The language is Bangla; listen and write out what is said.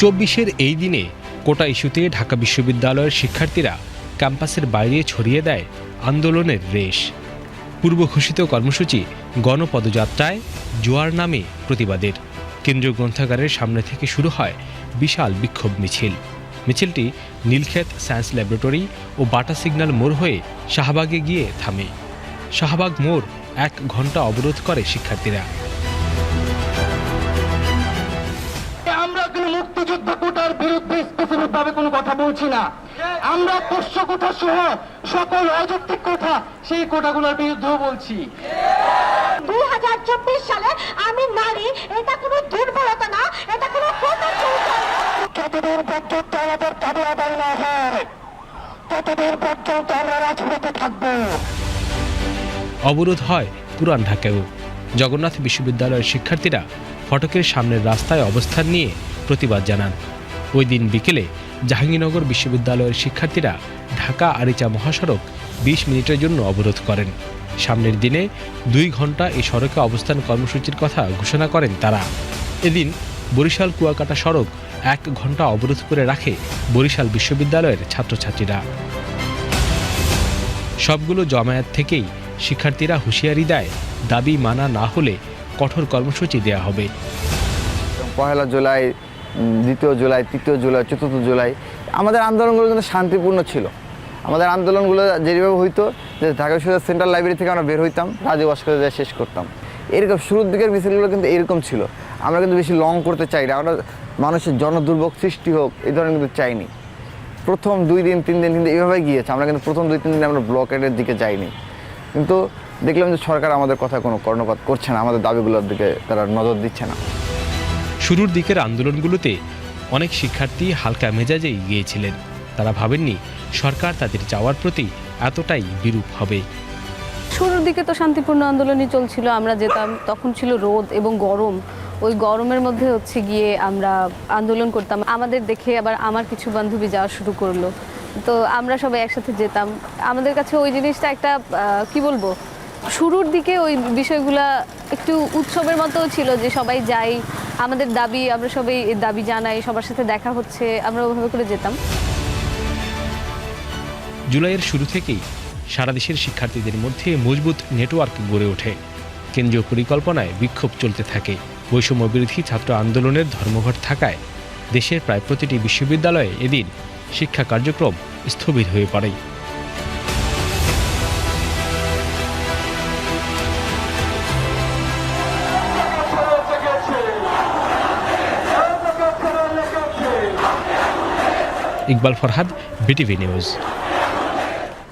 চব্বিশের এই দিনে কোটা ইস্যুতে ঢাকা বিশ্ববিদ্যালয়ের শিক্ষার্থীরা ক্যাম্পাসের বাইরে ছড়িয়ে দেয় আন্দোলনের রেশ। পূর্ব ঘোষিত কর্মসূচি গণপদযাত্রায় জোয়ার নামে প্রতিবাদের। কেন্দ্রীয় গ্রন্থাগারের সামনে থেকে শুরু হয় বিশাল বিক্ষোভ মিছিল। মিছিলটি নীলক্ষেত সায়েন্স ল্যাবরেটরি ও বাটা সিগন্যাল মোড় হয়ে শাহবাগে গিয়ে থামে। শাহবাগ মোড় এক ঘণ্টা অবরোধ করে শিক্ষার্থীরা। বিরুদ্ধে ভাবে কোনো কথা বলছি না। আমরা পোষ্য কোটা সহ সকল অযৌক্তিক কথা সেই কোটাগুলোর বিরুদ্ধেও বলছি। দুই হাজার চব্বিশ সালে আমি নারী এটা কোনো দুর্বলতা না এটা কোনো যতদিন পর্যন্ত আমাদের দাবি আদায় না হয় ততদিন পর্যন্ত আমরা থাকব। অবরোধ হয় পুরান ঢাকায়ও। জগন্নাথ বিশ্ববিদ্যালয়ের শিক্ষার্থীরা ফটকের সামনের রাস্তায় অবস্থান নিয়ে প্রতিবাদ জানান। ওই দিন বিকেলে জাহাঙ্গীরনগর বিশ্ববিদ্যালয়ের শিক্ষার্থীরা ঢাকা আরিচা মহাসড়ক বিশ মিনিটের জন্য অবরোধ করেন। সামনের দিনে দুই ঘণ্টা এই সড়কে অবস্থান কর্মসূচির কথা ঘোষণা করেন তারা। এদিন বরিশাল কুয়াকাটা সড়ক এক ঘণ্টা অবরোধ করে রাখে বরিশাল বিশ্ববিদ্যালয়ের ছাত্রছাত্রীরা। সবগুলো জমায়েত থেকেই শিক্ষার্থীরা হুঁশিয়ারি দেয়, দাবি মানা না হলে কঠোর কর্মসূচি দেওয়া হবে। পহেলা জুলাই দ্বিতীয় জুলাই, তৃতীয় জুলাই, চতুর্থ জুলাই, আমাদের আন্দোলনগুলো কিন্তু শান্তিপূর্ণ ছিল। আমাদের আন্দোলনগুলো যেভাবে হইতো, যে ঢাকা বিশ্ববিদ্যালয় সেন্ট্রাল লাইব্রেরি থেকে আমরা বের হইতাম রাজু দিয়ে শেষ করতাম। এরকম শুরুর দিকের মিছিলগুলো কিন্তু এরকম ছিল। আমরা কিন্তু বেশি লং করতে চাই না। আমরা মানুষের জনদুর্ভোগ সৃষ্টি হোক, এই ধরনের কিন্তু চাইনি। প্রথম দুই দিন, তিন দিন কিন্তু এইভাবে গিয়েছে। আমরা কিন্তু প্রথম দুই, তিন দিন আমরা ব্লকেটের দিকে যাইনি। কিন্তু দেখলাম যে সরকার আমাদের কথা কোনো কর্ণপাত করছে না। আমাদের দাবিগুলোর দিকে তারা নজর দিচ্ছে না। শুরুর দিকের আন্দোলনগুলোতে অনেক শিক্ষার্থী হালকা মেজাজে গিয়েছিলেন তারা ভাবেননি সরকার তাদের যাওয়ার প্রতি এতটাই বিরূপ হবে। শুরুর দিকে তো শান্তিপূর্ণ আন্দোলনই চলছিল, আমরা যেতাম, তখন ছিল রোদ এবং গরম। ওই গরমের মধ্যে হচ্ছে গিয়ে আমরা আন্দোলন করতাম। আমাদের দেখে আবার আমার কিছু বান্ধবী যাওয়া শুরু করল। তো আমরা সবাই একসাথে যেতাম। আমাদের কাছে ওই জিনিসটা একটা কি বলব? শুরুর দিকে ওই বিষয়গুলা একটু উৎসবের মতো ছিল যে সবাই যাই আমাদের দাবি, আমরা সবাই দাবি জানাই, সবার সাথে দেখা হচ্ছে, আমরা ওভাবে করে যেতাম। জুলাইয়ের শুরু থেকেই সারা দেশের শিক্ষার্থীদের মধ্যে মজবুত নেটওয়ার্ক গড়ে ওঠে। কেন্দ্রীয় পরিকল্পনায় বিক্ষোভ চলতে থাকে। বৈষম্য বিরোধী ছাত্র আন্দোলনের ধর্মঘট থাকায় দেশের প্রায় প্রতিটি বিশ্ববিদ্যালয়ে এদিন শিক্ষা কার্যক্রম স্থবির হয়ে পড়ে। Iqbal Farhad BTV news.